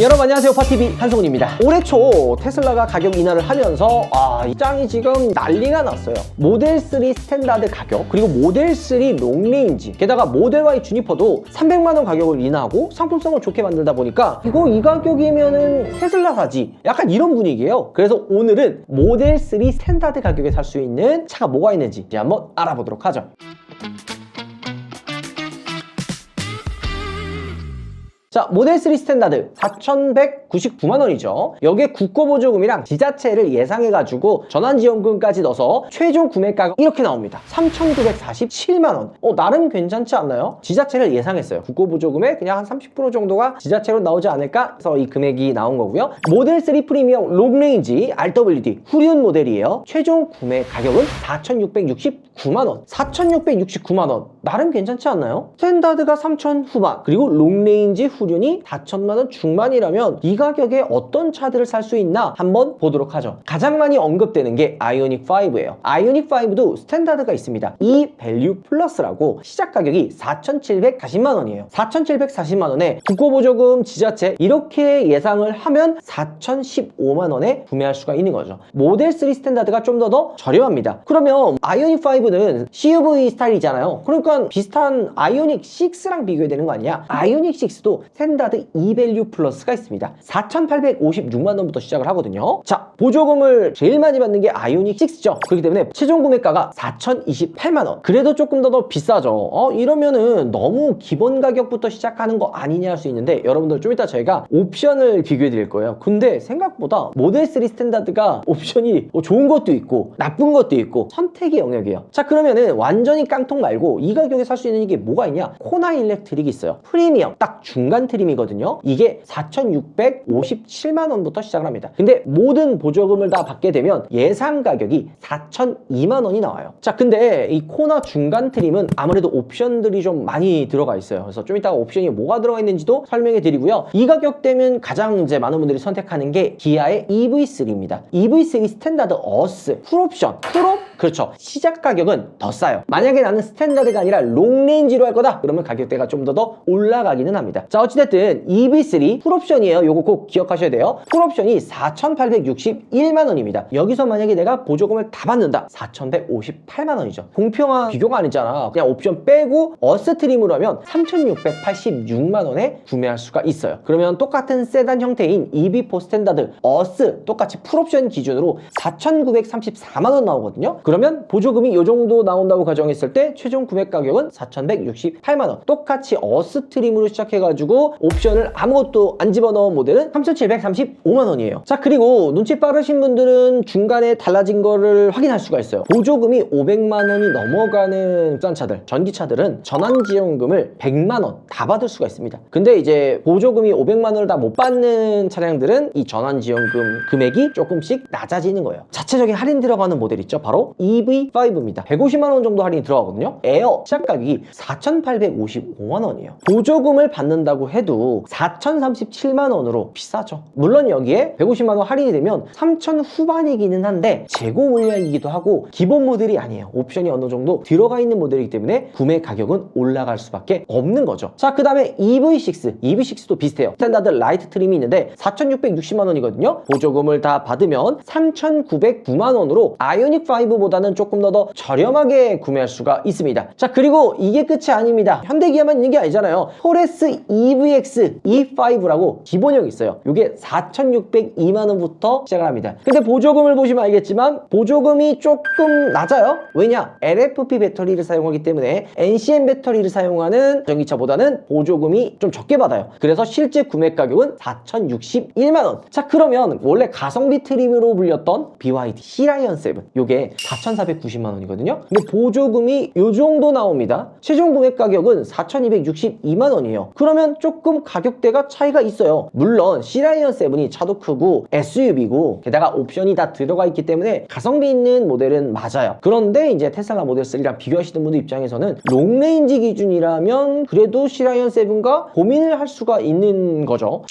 여러분 안녕하세요. 파티비 한성훈입니다. 올해 초 테슬라가 가격 인하를 하면서 아, 이 장이 지금 난리가 났어요. 모델 3 스탠다드 가격 그리고 모델 3 롱레인지 게다가 모델 Y 주니퍼도 300만원 가격을 인하하고 상품성을 좋게 만들다 보니까 이거 이 가격이면은 테슬라 사지. 약간 이런 분위기예요. 그래서 오늘은 모델 3 스탠다드 가격에 살 수 있는 차가 뭐가 있는지 이제 한번 알아보도록 하죠 자, 모델 3 스탠다드 4,199만 원이죠. 여기에 국고보조금이랑 지자체를 예상해가지고 전환지원금까지 넣어서 최종 구매가가 이렇게 나옵니다. 3,947만 원. 어, 나름 괜찮지 않나요? 지자체를 예상했어요. 국고보조금에 그냥 한 30% 정도가 지자체로 나오지 않을까 해서 이 금액이 나온 거고요. 모델 3 프리미엄 롱레인지 RWD 후륜 모델이에요. 최종 구매 가격은 4,669만 원. 4,669만 원. 나름 괜찮지 않나요? 스탠다드가 3,000 후반 그리고 롱레인지 후륜이 4천만 원 중반이라면 이 가격에 어떤 차들을 살 수 있나 한번 보도록 하죠. 가장 많이 언급되는 게 아이오닉 5예요. 아이오닉 5도 스탠다드가 있습니다. 이 밸류 플러스라고 시작 가격이 4,740만 원이에요. 4,740만 원에 국고보조금 지자체 이렇게 예상을 하면 4,015만 원에 구매할 수가 있는 거죠. 모델 3 스탠다드가 좀 더 더 저렴합니다. 그러면 아이오닉 5는 CUV 스타일이잖아요. 그러니까 비슷한 아이오닉 6랑 비교해야 되는 거 아니야? 아이오닉 6도 스탠다드 이밸류 플러스가 있습니다. 4,856만 원부터 시작을 하거든요. 자, 보조금을 제일 많이 받는 게 아이오닉 6죠. 그렇기 때문에 최종 구매가가 4,028만 원. 그래도 조금 더 더 비싸죠. 어, 이러면은 너무 기본 가격부터 시작하는 거 아니냐 할 수 있는데 여러분들 좀 이따 저희가 옵션을 비교해 드릴 거예요. 근데 생각보다 모델 3 스탠다드가 옵션이 뭐 좋은 것도 있고 나쁜 것도 있고 선택의 영역이에요. 자, 그러면은 완전히 깡통 말고 이 가격에 살 수 있는 이게 뭐가 있냐? 코나 일렉트릭이 있어요. 프리미엄 딱 중간 트림이거든요. 이게 4,657만 원부터 시작을 합니다. 근데 모든 보조금을 다 받게 되면 예상 가격이 4,002만 원이 나와요. 자, 근데 이 코나 중간 트림은 아무래도 옵션들이 좀 많이 들어가 있어요. 그래서 좀 이따가 옵션이 뭐가 들어가 있는지도 설명해 드리고요. 이 가격대면 가장 이제 많은 분들이 선택하는 게 기아의 EV3입니다. EV3 스탠다드 어스 풀옵션 풀옵 그렇죠. 시작 가격 은 더 싸요. 만약에 나는 스탠다드가 아니라 롱레인지로 할 거다 그러면 가격대가 좀 더 더 올라가기는 합니다. 자 어찌됐든 EV3 풀옵션이에요. 요거 꼭 기억하셔야 돼요. 풀옵션이 4,861만 원입니다. 여기서 만약에 내가 보조금을 다 받는다 4,158만 원이죠. 공평한 비교가 아니잖아. 그냥 옵션 빼고 어스 트림으로 하면 3,686만 원에 구매할 수가 있어요. 그러면 똑같은 세단 형태인 EV4 스탠다드 어스 똑같이 풀옵션 기준으로 4,934만 원 나오거든요. 그러면 보조금이 이정 도 나온다고 가정했을 때 최종 구매 가격은 4,168만 원. 똑같이 어스 트림으로 시작해가지고 옵션을 아무것도 안 집어넣은 모델은 3,735만 원이에요. 자 그리고 눈치 빠르신 분들은 중간에 달라진 거를 확인할 수가 있어요. 보조금이 500만 원이 넘어가는 국산차들, 전기차들은 전환지원금을 100만 원 다 받을 수가 있습니다. 근데 이제 보조금이 500만 원을 다 못 받는 차량들은 이 전환지원금 금액이 조금씩 낮아지는 거예요. 자체적인 할인 들어가는 모델 있죠. 바로 EV5입니다. 150만 원 정도 할인이 들어가거든요. 에어 시작 가격이 4,855만 원이에요. 보조금을 받는다고 해도 4,037만 원으로 비싸죠. 물론 여기에 150만 원 할인이 되면 3,000 후반이기는 한데 재고 물량이기도 하고 기본 모델이 아니에요. 옵션이 어느 정도 들어가 있는 모델이기 때문에 구매 가격은 올라갈 수밖에 없는 거죠. 자, 그 다음에 EV6. EV6도 비슷해요. 스탠다드 라이트 트림이 있는데 4,660만 원이거든요. 보조금을 다 받으면 3,909만 원으로 아이오닉 5보다는 조금 더더 저렴하게 구매할 수가 있습니다. 자, 그리고 이게 끝이 아닙니다. 현대기아만 있는 게 아니잖아요. 토레스 EVX E5라고 기본형이 있어요. 이게 4,602만 원부터 시작을 합니다. 근데 보조금을 보시면 알겠지만 보조금이 조금 낮아요. 왜냐? LFP 배터리를 사용하기 때문에 NCM 배터리를 사용하는 전기차보다는 보조금이 좀 적게 받아요. 그래서 실제 구매 가격은 4,061만 원. 자, 그러면 원래 가성비 트림으로 불렸던 BYD C라이언 7 요게 4,490만 원이거든요. 근데 보조금이 요 정도 나옵니다. 최종 구매 가격은 4,262만 원이에요. 그러면 조금 가격대가 차이가 있어요. 물론 C라이언 7이 차도 크고 SUV고 게다가 옵션이 다 들어가 있기 때문에 가성비 있는 모델은 맞아요. 그런데 이제 테슬라 모델 3랑 비교하시는 분들 입장에서는 롱레인지 기준이라면 그래도 C라이언 7과 고민을 할 수가 있는 거죠.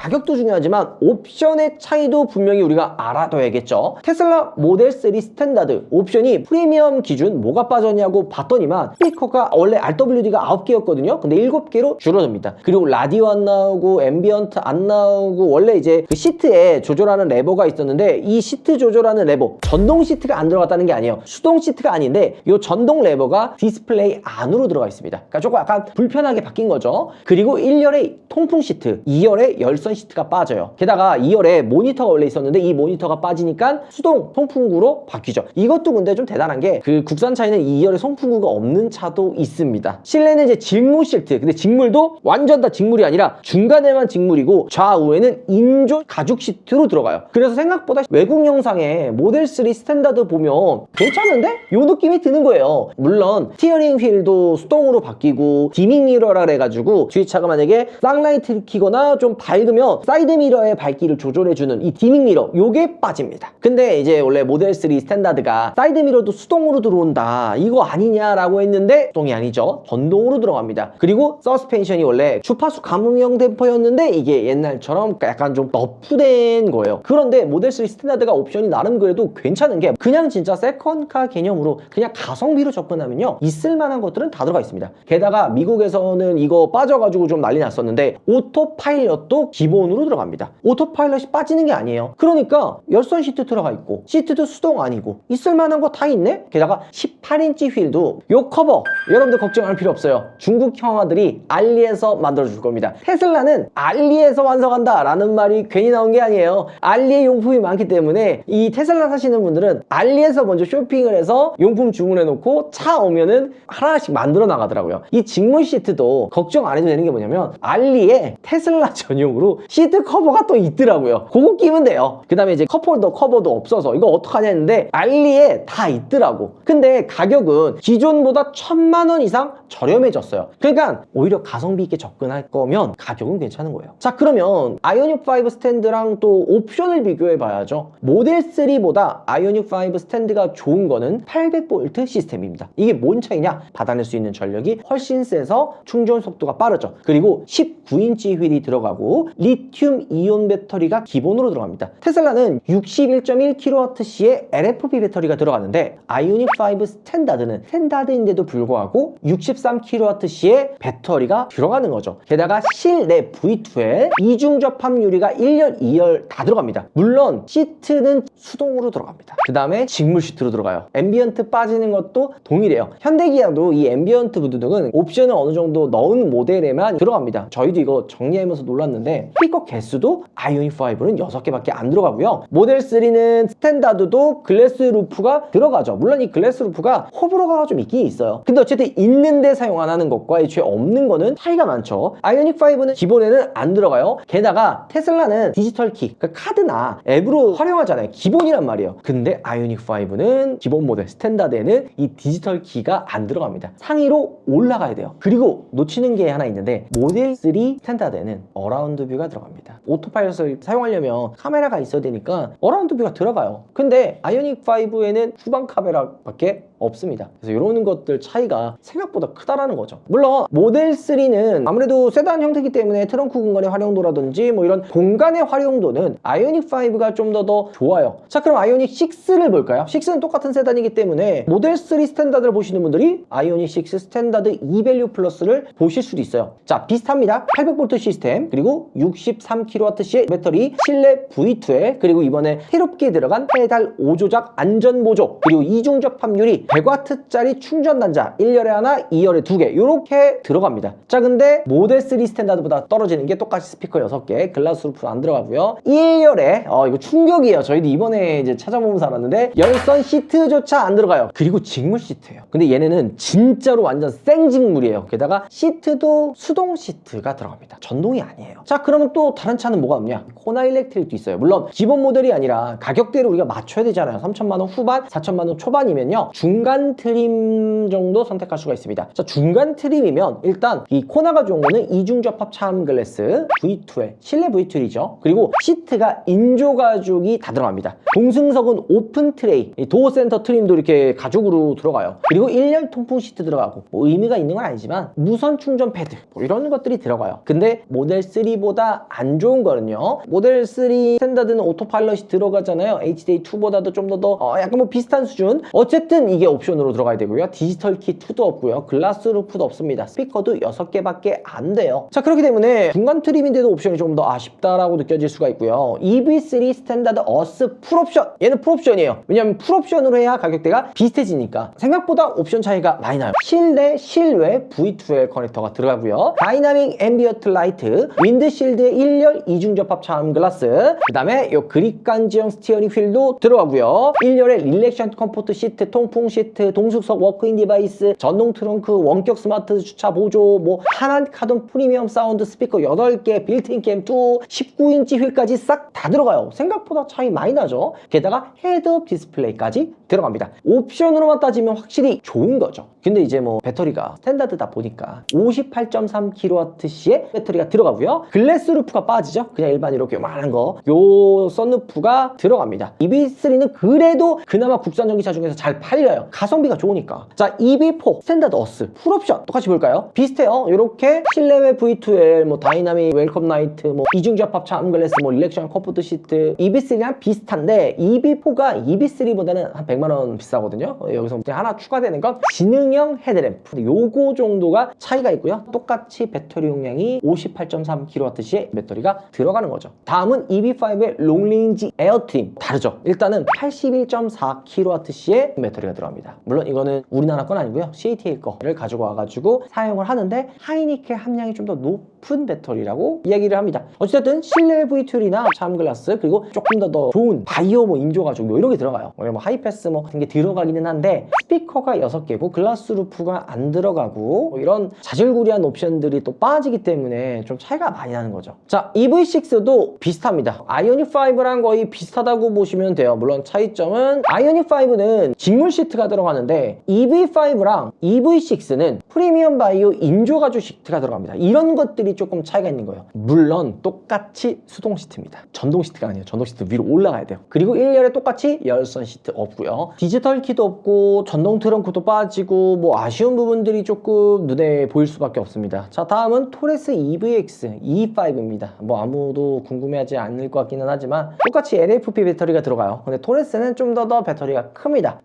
가격도 중요하지만 옵션의 차이도 분명히 우리가 알아둬야겠죠. 테슬라 모델 3 스탠다드 옵션이 프리미엄 기준 뭐가 빠졌냐고 봤더니만 스피커가 원래 RWD가 9개였거든요. 근데 7개로 줄어듭니다. 그리고 라디오 안 나오고 앰비언트 안 나오고 원래 이제 그 시트에 조절하는 레버가 있었는데 이 시트 조절하는 레버 전동 시트가 안 들어갔다는 게 아니에요. 수동 시트가 아닌데 이 전동 레버가 디스플레이 안으로 들어가 있습니다. 그러니까 조금 약간 불편하게 바뀐 거죠. 그리고 1열에 통풍 시트, 2열에 열선 시트가 빠져요. 게다가 2열에 모니터가 원래 있었는데 이 모니터가 빠지니까 수동 통풍구로 바뀌죠. 이것도 근데 좀 대단한 게 그 국산 차에는 2열에 송풍구가 없는 차도 있습니다. 실내는 이제 직물 시트. 근데 직물도 완전 다 직물이 아니라 중간에만 직물이고 좌우에는 인조 가죽 시트로 들어가요. 그래서 생각보다 외국 영상에 모델 3 스탠다드 보면 괜찮은데? 요 느낌이 드는 거예요. 물론 스티어링 휠도 수동으로 바뀌고 디밍 미러라 그래가지고 뒤에 차가 만약에 쌍라이트를 켜거나 좀 밝으면 사이드 미러의 밝기를 조절해주는 이 디밍 미러 요게 빠집니다. 근데 이제 원래 모델 3 스탠다드가 사이드 미러도 수동으로 들어온다 이거 아니냐라고 했는데 수동이 아니죠. 전동으로 들어갑니다. 그리고 서스펜션이 원래 주파수 감응형 댐퍼였는데 이게 옛날처럼 약간 좀 너프된 거예요. 그런데 모델 3 스탠다드가 옵션이 나름 그래도 괜찮은 게 그냥 진짜 세컨카 개념으로 그냥 가성비로 접근하면요 있을 만한 것들은 다 들어가 있습니다. 게다가 미국에서는 이거 빠져가지고 좀 난리 났었는데 오토 파일럿도 기본 으로 들어갑니다. 오토 파일럿이 빠지는 게 아니에요. 그러니까 열선 시트 들어가 있고 시트도 수동 아니고 있을 만한 거 다 있네. 게다가 18인치 휠도 요 커버 여러분들 걱정할 필요 없어요. 중국 형아들이 알리에서 만들어 줄 겁니다. 테슬라는 알리에서 완성한다 라는 말이 괜히 나온 게 아니에요. 알리에 용품이 많기 때문에 이 테슬라 사시는 분들은 알리에서 먼저 쇼핑을 해서 용품 주문해 놓고 차 오면은 하나씩 만들어 나가더라고요. 이 직물 시트도 걱정 안 해도 되는 게 뭐냐면 알리에 테슬라 전용으로 시트 커버가 또 있더라고요. 그거 끼면 돼요. 그 다음에 이제 컵홀더 커버도 없어서 이거 어떡하냐 했는데 알리에 다 있더라고. 근데 가격은 기존보다 천만 원 이상 저렴해졌어요. 그러니까 오히려 가성비 있게 접근할 거면 가격은 괜찮은 거예요. 자 그러면 아이오닉 5 스탠드랑 또 옵션을 비교해 봐야죠. 모델 3보다 아이오닉 5 스탠드가 좋은 거는 800V 시스템입니다. 이게 뭔 차이냐? 받아낼 수 있는 전력이 훨씬 세서 충전 속도가 빠르죠. 그리고 19인치 휠이 들어가고 리튬 이온 배터리가 기본으로 들어갑니다. 테슬라는 61.1kWh의 LFP 배터리가 들어가는데 아이오닉 5 스탠다드는 스탠다드인데도 불구하고 63kWh의 배터리가 들어가는 거죠. 게다가 실내 V2에 이중 접합 유리가 1열, 2열 다 들어갑니다. 물론 시트는 수동으로 들어갑니다. 그 다음에 직물 시트로 들어가요. 앰비언트 빠지는 것도 동일해요. 현대기아도 이 앰비언트 무드 등은 옵션을 어느 정도 넣은 모델에만 들어갑니다. 저희도 이거 정리하면서 놀랐는데 스피커 개수도 아이오닉 5는 6개밖에 안 들어가고요. 모델 3는 스탠다드도 글래스 루프가 들어가죠. 물론 이 글래스 루프가 호불호가 좀 있긴 있어요. 근데 어쨌든 있는데 사용 안 하는 것과 애초에 없는 거는 차이가 많죠. 아이오닉 5는 기본에는 안 들어가요. 게다가 테슬라는 디지털 키, 그러니까 카드나 앱으로 활용하잖아요. 기본이란 말이에요. 근데 아이오닉 5는 기본 모델 스탠다드에는 이 디지털 키가 안 들어갑니다. 상위로 올라가야 돼요. 그리고 놓치는 게 하나 있는데 모델 3 스탠다드에는 어라운드 뷰가 들어갑니다. 오토파일럿을 사용하려면 카메라가 있어야 되니까 어라운드 뷰가 들어가요. 근데 아이오닉 5에는 후방 카메라밖에 없습니다. 그래서 이런 것들 차이가 생각보다 크다라는 거죠. 물론 모델 3는 아무래도 세단 형태이기 때문에 트렁크 공간의 활용도라든지 뭐 이런 공간의 활용도는 아이오닉 5가 좀 더 더 좋아요. 자 그럼 아이오닉 6를 볼까요? 6는 똑같은 세단이기 때문에 모델 3 스탠다드를 보시는 분들이 아이오닉 6 스탠다드 이밸류 플러스를 보실 수도 있어요. 자 비슷합니다. 800V 시스템 그리고 63kWh의 배터리 실내 V2에 그리고 이번에 새롭게 들어간 페달 5조작 안전 보조 그리고 이중 접합 유리 100W짜리 충전 단자 1열에 하나 2열에 2개 이렇게 들어갑니다. 자 근데 모델 3 스탠다드보다 떨어지는 게 똑같이 스피커 6개 글라스 루프 안 들어가고요. 1열에 어 이거 충격이에요. 저희도 이번에 이제 찾아보면서 알았는데 열선 시트조차 안 들어가요. 그리고 직물 시트예요. 근데 얘네는 진짜로 완전 생직물이에요. 게다가 시트도 수동 시트가 들어갑니다. 전동이 아니에요. 자 그러면 또 다른 차는 뭐가 없냐? 코나 일렉트릭도 있어요. 물론 기본 모델이 아니라 가격대를 우리가 맞춰야 되잖아요. 3천만 원 후반, 4천만 원 초반이면요. 중 중간 트림 정도 선택할 수가 있습니다. 자, 중간 트림이면 일단 이 코너가 좋은 거는 이중 접합 차음 글래스 V2L 실내 V2L이죠. 그리고 시트가 인조 가죽이 다 들어갑니다. 동승석은 오픈 트레이, 이 도어 센터 트림도 이렇게 가죽으로 들어가요. 그리고 1열 통풍 시트 들어가고 뭐 의미가 있는 건 아니지만 무선 충전 패드 뭐 이런 것들이 들어가요. 근데 모델 3보다 안 좋은 거는요. 모델 3 스탠다드는 오토파일럿이 들어가잖아요. HDA2보다도 좀 더더 어, 약간 뭐 비슷한 수준. 어쨌든 이게 옵션으로 들어가야 되고요. 디지털 키 2도 없고요. 글라스 루프도 없습니다. 스피커도 6개밖에 안 돼요. 자 그렇기 때문에 중간 트림인데도 옵션이 조금 더 아쉽다라고 느껴질 수가 있고요. EV3 스탠다드 어스 풀옵션 얘는 풀옵션이에요. 왜냐면 풀옵션으로 해야 가격대가 비슷해지니까 생각보다 옵션 차이가 많이 나요. 실내 실외 V2L 커넥터가 들어가고요. 다이나믹 앰비어트 라이트, 윈드실드의 1열 이중 접합 차음 글라스, 그 다음에 요 그립 간지형 스티어링 휠도 들어가고요. 1열의 릴렉션 컴포트 시트, 통풍 시트, 동숙석 워크인 디바이스, 전동 트렁크, 원격 스마트 주차 보조, 뭐 하난 카돈 프리미엄 사운드 스피커 8개, 빌트인 캠 2, 19인치 휠까지 싹 다 들어가요. 생각보다 차이 많이 나죠. 게다가 헤드업 디스플레이까지 들어갑니다. 옵션으로만 따지면 확실히 좋은 거죠. 근데 이제 뭐 배터리가 스탠다드다 보니까 58.3kWh의 배터리가 들어가고요. 글래스 루프가 빠지죠. 그냥 일반 이렇게 요만한 거. 요 썬루프가 들어갑니다. EV3는 그래도 그나마 국산 전기차 중에서 잘 팔려요. 가성비가 좋으니까. 자, EV4 스탠다드 어스 풀옵션 똑같이 볼까요? 비슷해요. 이렇게 실내외 V2L, 뭐 다이나믹 웰컴 나이트, 뭐 이중 접합 차음 글래스, 뭐 릴렉션 컴포트 시트 EV3랑 비슷한데 EV4가 EV3보다는 한 100만 원 비싸거든요. 어, 여기서 하나 추가되는 건 지능형 헤드램프. 요거 정도가 차이가 있고요. 똑같이 배터리 용량이 58.3kWh의 배터리가 들어가는 거죠. 다음은 EV5의 롱레인지 에어트림 다르죠. 일단은 81.4kWh의 배터리가 들어갑니다. 물론 이거는 우리나라 건 아니고요. CATL 거를 가지고 와가지고 사용을 하는데 하이니켈 함량이 좀 더 높은 배터리라고 이야기를 합니다. 어쨌든 실내 V2이나 차음글라스 그리고 조금 더 더 좋은 바이오 뭐 인조 가죽 뭐 이런 게 들어가요. 뭐 하이패스 뭐 같은 게 들어가기는 한데 스피커가 6개고 글라스 루프가 안 들어가고 뭐 이런 자질구리한 옵션들이 또 빠지기 때문에 좀 차이가 많이 나는 거죠. 자 EV6도 비슷합니다. 아이오닉 5랑 거의 비슷하다고 보시면 돼요. 물론 차이점은 아이오닉 5는 직물 시트가 들어가는데 EV5랑 EV6는 프리미엄 바이오 인조 가죽 시트가 들어갑니다. 이런 것들이 조금 차이가 있는 거예요. 물론 똑같이 수동 시트입니다. 전동 시트가 아니에요. 전동 시트 위로 올라가야 돼요. 그리고 1열에 똑같이 열선 시트 없고요. 디지털 키도 없고 전동 트렁크도 빠지고 뭐 아쉬운 부분들이 조금 눈에 보일 수밖에 없습니다. 자 다음은 토레스 EVX E5입니다. 뭐 아무도 궁금해하지 않을 것 같기는 하지만 똑같이 LFP 배터리가 들어가요. 근데 토레스는 좀 더 더 배터리가 큽니다.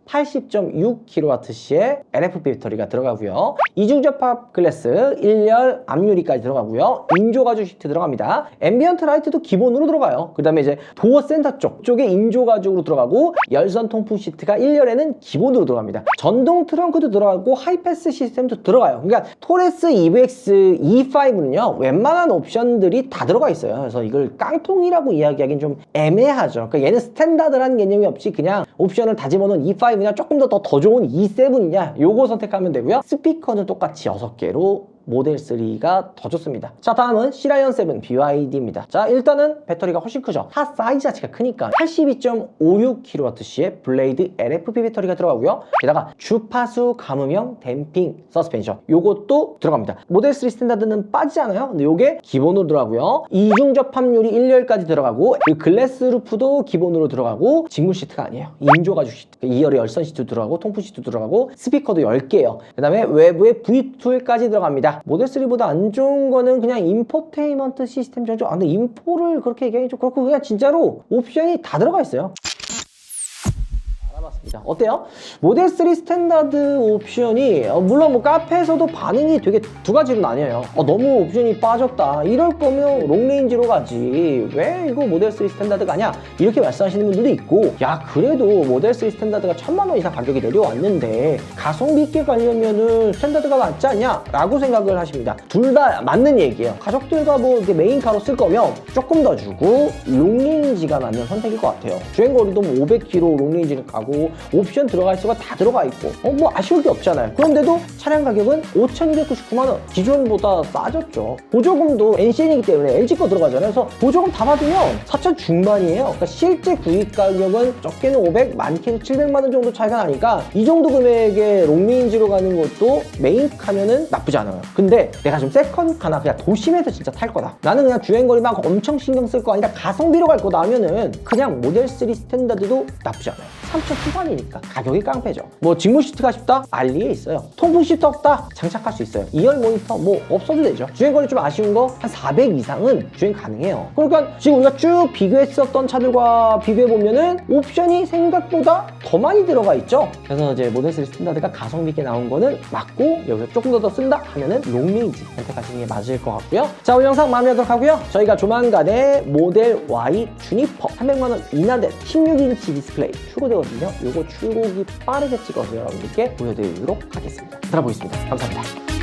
80.6kWh의 LFP 배터리가 들어가고요. 이중 접합 글래스 1열 앞유리까지 들어가고요. 인조 가죽 시트 들어갑니다. 앰비언트 라이트도 기본으로 들어가요. 그 다음에 이제 도어 센터 쪽 쪽에 인조 가죽으로 들어가고 열선 통풍 시트가 1열에는 기본으로 들어갑니다. 전동 트렁크도 들어가고 하이패스 시스템도 들어가요. 그러니까 토레스 EVX E5는요 웬만한 옵션들이 다 들어가 있어요. 그래서 이걸 깡통이라고 이야기하기는 좀 애매하죠. 그러니까 얘는 스탠다드라는 개념이 없이 그냥 옵션을 다 집어넣은 E5냐 조금 더더 좋은 E7이냐 요거 선택하면 되고요. 스피커는 똑같이 6개로 모델 3가 더 좋습니다. 자 다음은 시라이언 7 BYD입니다. 자 일단은 배터리가 훨씬 크죠. 타 사이즈 자체가 크니까 82.56kWh의 블레이드 LFP 배터리가 들어가고요. 게다가 주파수 감음형 댐핑 서스펜션 요것도 들어갑니다. 모델 3 스탠다드는 빠지지 않아요. 근데 요게 기본으로 들어가고요. 이중 접합률이 1열까지 들어가고 그리고 글래스 루프도 기본으로 들어가고 직물 시트가 아니에요. 인조 가죽 시트. 2열에 열선 시트 들어가고 통풍 시트 들어가고 스피커도 10개예요. 그 다음에 외부에 V2까지 들어갑니다. 모델 3보다 안 좋은 거는 그냥 인포테인먼트 시스템 정도. 아, 근데 인포를 그렇게 얘기하기 좀 그렇고 그냥 진짜로 옵션이 다 들어가 있어요. 알아봤습니다. 어때요? 모델 3 스탠다드 옵션이 어, 물론 뭐 카페에서도 반응이 되게 두 가지로 나뉘어요. 어, 너무 옵션이 빠졌다. 이럴 거면 롱레인지로 가지. 왜 이거 모델 3 스탠다드가 아니야? 이렇게 말씀하시는 분들도 있고 야 그래도 모델 3 스탠다드가 천만 원 이상 가격이 내려왔는데 가성비 있게 가려면은 스탠다드가 맞지 않냐? 라고 생각을 하십니다. 둘 다 맞는 얘기예요. 가족들과 뭐 이렇게 메인카로 쓸 거면 조금 더 주고 롱레인지가 맞는 선택일 것 같아요. 주행거리도 뭐 500km 롱레인지를 가고 있고 옵션 들어갈 수가 다 들어가 있고. 어, 뭐 아쉬울 게 없잖아요. 그런데도 차량 가격은 5,299만 원 기존보다 싸졌죠. 보조금도 NCN이기 때문에 LG 거 들어가잖아요. 그래서 보조금 다 받으면 4천 중반이에요. 그러니까 실제 구입 가격은 적게는 500 많게는 700만 원 정도 차이가 나니까 이 정도 금액의 롱레인지로 가는 것도 메인카면은 나쁘지 않아요. 근데 내가 좀 세컨카나 그냥 도심에서 진짜 탈 거다. 나는 그냥 주행거리 막 엄청 신경 쓸 거 아니라 가성비로 갈 거다 하면은 그냥 모델 3 스탠다드도 나쁘지 않아요 3천 후반이니까 가격이 깡패죠. 뭐 직무 시트가 싶다? 알리에 있어요. 통풍 시트 없다? 장착할 수 있어요. 2열 모니터 뭐 없어도 되죠. 주행 거리 좀 아쉬운 거 한 400 이상은 주행 가능해요. 그러니까 지금 우리가 쭉 비교했었던 차들과 비교해 보면은 옵션이 생각보다 더 많이 들어가 있죠. 그래서 이제 모델 3 스탠다드가 가성비 있게 나온 거는 맞고 여기서 조금 더 더 쓴다 하면은 롱레인지 선택하시는 게 맞을 것 같고요. 자 오늘 영상 마음에 들도록 하고요. 저희가 조만간에 모델 Y 주니퍼 300만 원 이나 된 16인치 디스플레이 출고되 거든요 이거 출고기 빠르게 찍어서 여러분들께 보여드리도록 하겠습니다. 들어보겠습니다. 감사합니다